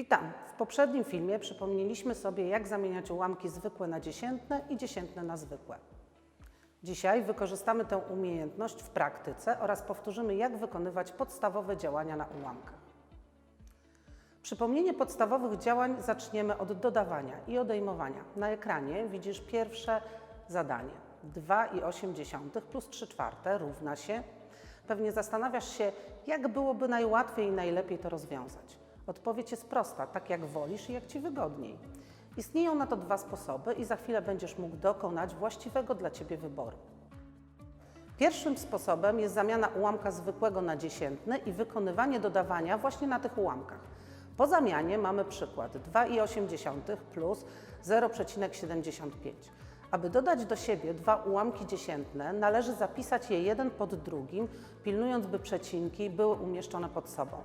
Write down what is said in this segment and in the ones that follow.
Witam! W poprzednim filmie przypomnieliśmy sobie, jak zamieniać ułamki zwykłe na dziesiętne i dziesiętne na zwykłe. Dzisiaj wykorzystamy tę umiejętność w praktyce oraz powtórzymy, jak wykonywać podstawowe działania na ułamkach. Przypomnienie podstawowych działań zaczniemy od dodawania i odejmowania. Na ekranie widzisz pierwsze zadanie. 2,8 plus 3 czwarte równa się. Pewnie zastanawiasz się, jak byłoby najłatwiej i najlepiej to rozwiązać. Odpowiedź jest prosta, tak jak wolisz i jak Ci wygodniej. Istnieją na to dwa sposoby i za chwilę będziesz mógł dokonać właściwego dla Ciebie wyboru. Pierwszym sposobem jest zamiana ułamka zwykłego na dziesiętny i wykonywanie dodawania właśnie na tych ułamkach. Po zamianie mamy przykład 2,8 plus 0,75. Aby dodać do siebie dwa ułamki dziesiętne, należy zapisać je jeden pod drugim, pilnując, by przecinki były umieszczone pod sobą.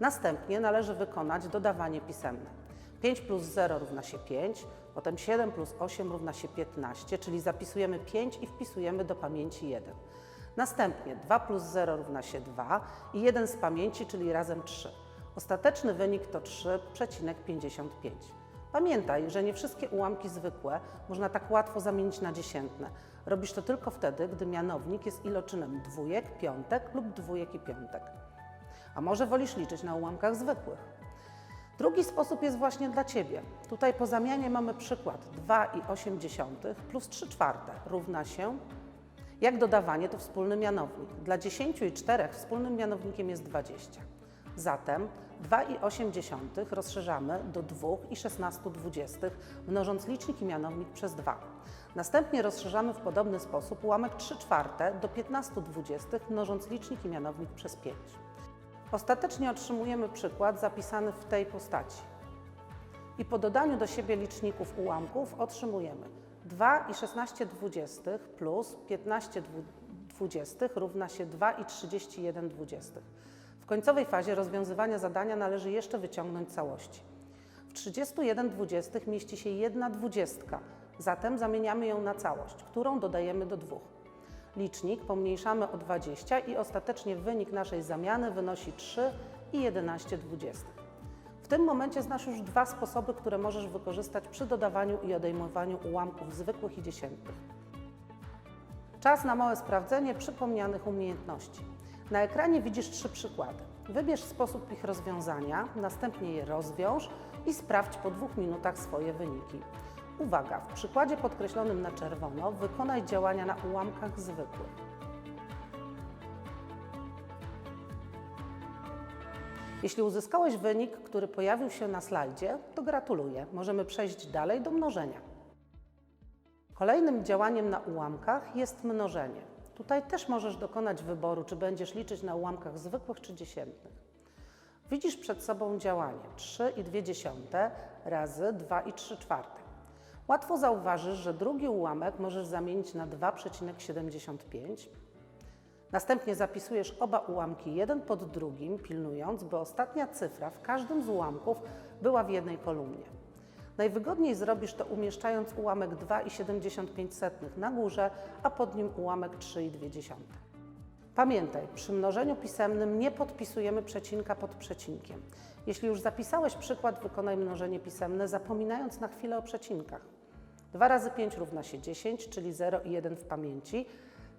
Następnie należy wykonać dodawanie pisemne. 5 plus 0 równa się 5, potem 7 plus 8 równa się 15, czyli zapisujemy 5 i wpisujemy do pamięci 1. Następnie 2 plus 0 równa się 2 i 1 z pamięci, czyli razem 3. Ostateczny wynik to 3,55. Pamiętaj, że nie wszystkie ułamki zwykłe można tak łatwo zamienić na dziesiętne. Robisz to tylko wtedy, gdy mianownik jest iloczynem dwójek, piątek lub dwójek i piątek. A może wolisz liczyć na ułamkach zwykłych? Drugi sposób jest właśnie dla Ciebie. Tutaj po zamianie mamy przykład 2,8 plus 3 czwarte równa się, jak dodawanie to wspólny mianownik. Dla 10 i 4 wspólnym mianownikiem jest 20. Zatem 2,8 rozszerzamy do 2,16 dwudziestych, mnożąc licznik i mianownik przez 2. Następnie rozszerzamy w podobny sposób ułamek 3 czwarte do 15 dwudziestych, mnożąc licznik i mianownik przez 5. Ostatecznie otrzymujemy przykład zapisany w tej postaci. I po dodaniu do siebie liczników ułamków otrzymujemy 2,16 dwudziestych plus 15 dwudziestych równa się 2,31 dwudziestych. W końcowej fazie rozwiązywania zadania należy jeszcze wyciągnąć całości. W 31 dwudziestych mieści się jedna dwudziestka, zatem zamieniamy ją na całość, którą dodajemy do dwóch. Licznik pomniejszamy o 20 i ostatecznie wynik naszej zamiany wynosi 3 i 11 dwudziestych. W tym momencie znasz już dwa sposoby, które możesz wykorzystać przy dodawaniu i odejmowaniu ułamków zwykłych i dziesiętnych. Czas na małe sprawdzenie przypomnianych umiejętności. Na ekranie widzisz trzy przykłady. Wybierz sposób ich rozwiązania, następnie je rozwiąż i sprawdź po dwóch minutach swoje wyniki. Uwaga, w przykładzie podkreślonym na czerwono wykonaj działania na ułamkach zwykłych. Jeśli uzyskałeś wynik, który pojawił się na slajdzie, to gratuluję. Możemy przejść dalej do mnożenia. Kolejnym działaniem na ułamkach jest mnożenie. Tutaj też możesz dokonać wyboru, czy będziesz liczyć na ułamkach zwykłych czy dziesiętnych. Widzisz przed sobą działanie 3,2 razy 2,3 czwarte. Łatwo zauważysz, że drugi ułamek możesz zamienić na 2,75. Następnie zapisujesz oba ułamki jeden pod drugim, pilnując, by ostatnia cyfra w każdym z ułamków była w jednej kolumnie. Najwygodniej zrobisz to umieszczając ułamek 2,75 na górze, a pod nim ułamek 3,2. Pamiętaj, przy mnożeniu pisemnym nie podpisujemy przecinka pod przecinkiem. Jeśli już zapisałeś przykład, wykonaj mnożenie pisemne, zapominając na chwilę o przecinkach. 2 razy 5 równa się 10, czyli 0 i 1 w pamięci.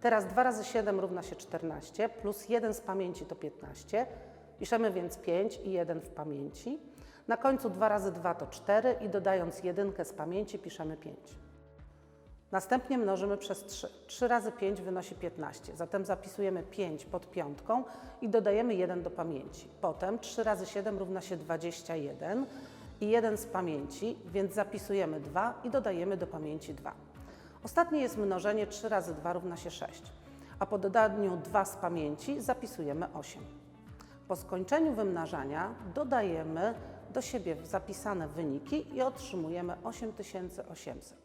Teraz 2 razy 7 równa się 14, plus 1 z pamięci to 15. Piszemy więc 5 i 1 w pamięci. Na końcu 2 razy 2 to 4 i dodając jedynkę z pamięci piszemy 5. Następnie mnożymy przez 3. 3 razy 5 wynosi 15, zatem zapisujemy 5 pod piątką i dodajemy 1 do pamięci. Potem 3 razy 7 równa się 21 i 1 z pamięci, więc zapisujemy 2 i dodajemy do pamięci 2. Ostatnie jest mnożenie 3 razy 2 równa się 6, a po dodaniu 2 z pamięci zapisujemy 8. Po skończeniu wymnażania dodajemy do siebie zapisane wyniki i otrzymujemy 8800.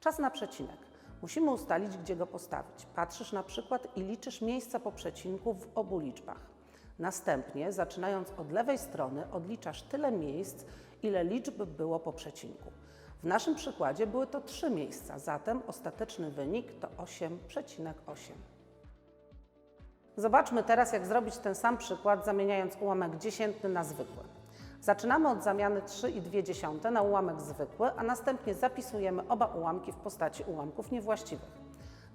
Czas na przecinek. Musimy ustalić, gdzie go postawić. Patrzysz na przykład i liczysz miejsca po przecinku w obu liczbach. Następnie, zaczynając od lewej strony, odliczasz tyle miejsc, ile liczb było po przecinku. W naszym przykładzie były to trzy miejsca, zatem ostateczny wynik to 8,8. Zobaczmy teraz, jak zrobić ten sam przykład, zamieniając ułamek dziesiętny na zwykły. Zaczynamy od zamiany 3,2 na ułamek zwykły, a następnie zapisujemy oba ułamki w postaci ułamków niewłaściwych.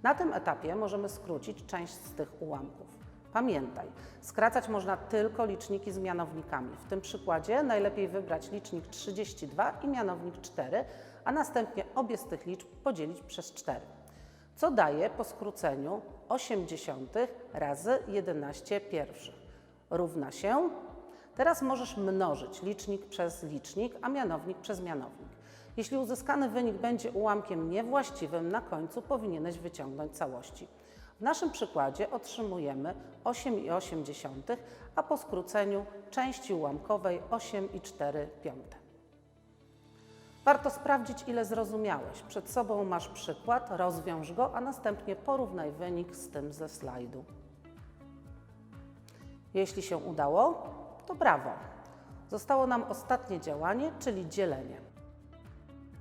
Na tym etapie możemy skrócić część z tych ułamków. Pamiętaj, skracać można tylko liczniki z mianownikami. W tym przykładzie najlepiej wybrać licznik 32 i mianownik 4, a następnie obie z tych liczb podzielić przez 4. Co daje po skróceniu 80 razy 11 pierwszych? Równa się. Teraz możesz mnożyć licznik przez licznik, a mianownik przez mianownik. Jeśli uzyskany wynik będzie ułamkiem niewłaściwym, na końcu powinieneś wyciągnąć całości. W naszym przykładzie otrzymujemy 8,8, a po skróceniu części ułamkowej 8,4. Warto sprawdzić, ile zrozumiałeś. Przed sobą masz przykład, rozwiąż go, a następnie porównaj wynik z tym ze slajdu. Jeśli się udało, to brawo. Zostało nam ostatnie działanie, czyli dzielenie.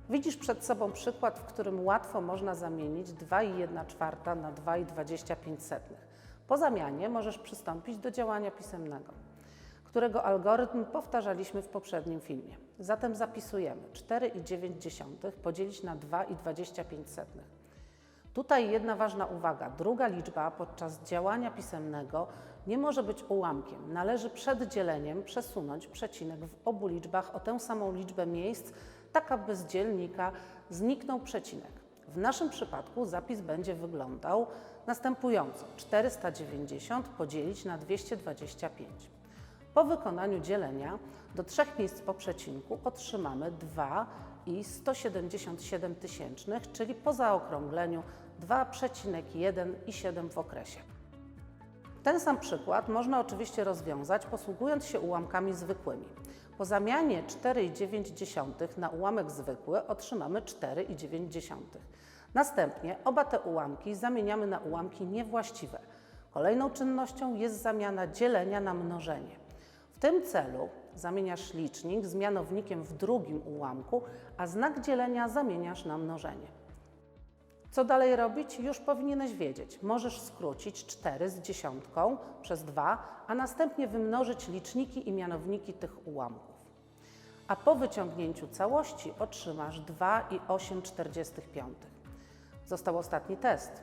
Widzisz przed sobą przykład, w którym łatwo można zamienić 2,1 czwarta na 2,25. Po zamianie możesz przystąpić do działania pisemnego, którego algorytm powtarzaliśmy w poprzednim filmie. Zatem zapisujemy 4,9 podzielić na 2,25. Tutaj jedna ważna uwaga. Druga liczba podczas działania pisemnego nie może być ułamkiem. Należy przed dzieleniem przesunąć przecinek w obu liczbach o tę samą liczbę miejsc, tak aby z dzielnika zniknął przecinek. W naszym przypadku zapis będzie wyglądał następująco: 490 podzielić na 225. Po wykonaniu dzielenia do trzech miejsc po przecinku otrzymamy 2 i 177 tysięcznych, czyli po zaokrągleniu 2,1 i 7 w okresie. Ten sam przykład można oczywiście rozwiązać posługując się ułamkami zwykłymi. Po zamianie 4,9 na ułamek zwykły otrzymamy 4,9. Następnie oba te ułamki zamieniamy na ułamki niewłaściwe. Kolejną czynnością jest zamiana dzielenia na mnożenie. W tym celu zamieniasz licznik z mianownikiem w drugim ułamku, a znak dzielenia zamieniasz na mnożenie. Co dalej robić? Już powinieneś wiedzieć. Możesz skrócić 4 z dziesiątką przez 2, a następnie wymnożyć liczniki i mianowniki tych ułamków. A po wyciągnięciu całości otrzymasz 2,845. Został ostatni test.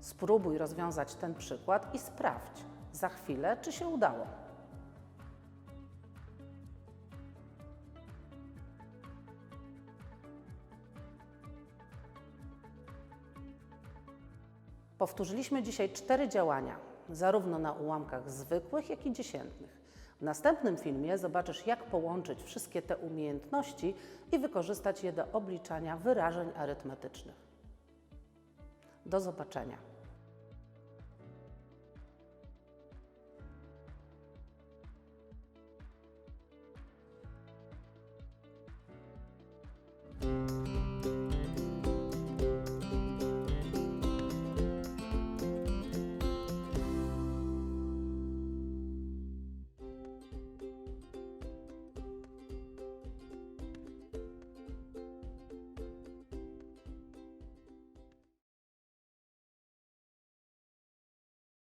Spróbuj rozwiązać ten przykład i sprawdź za chwilę, czy się udało. Powtórzyliśmy dzisiaj cztery działania, zarówno na ułamkach zwykłych, jak i dziesiętnych. W następnym filmie zobaczysz, jak połączyć wszystkie te umiejętności i wykorzystać je do obliczania wyrażeń arytmetycznych. Do zobaczenia.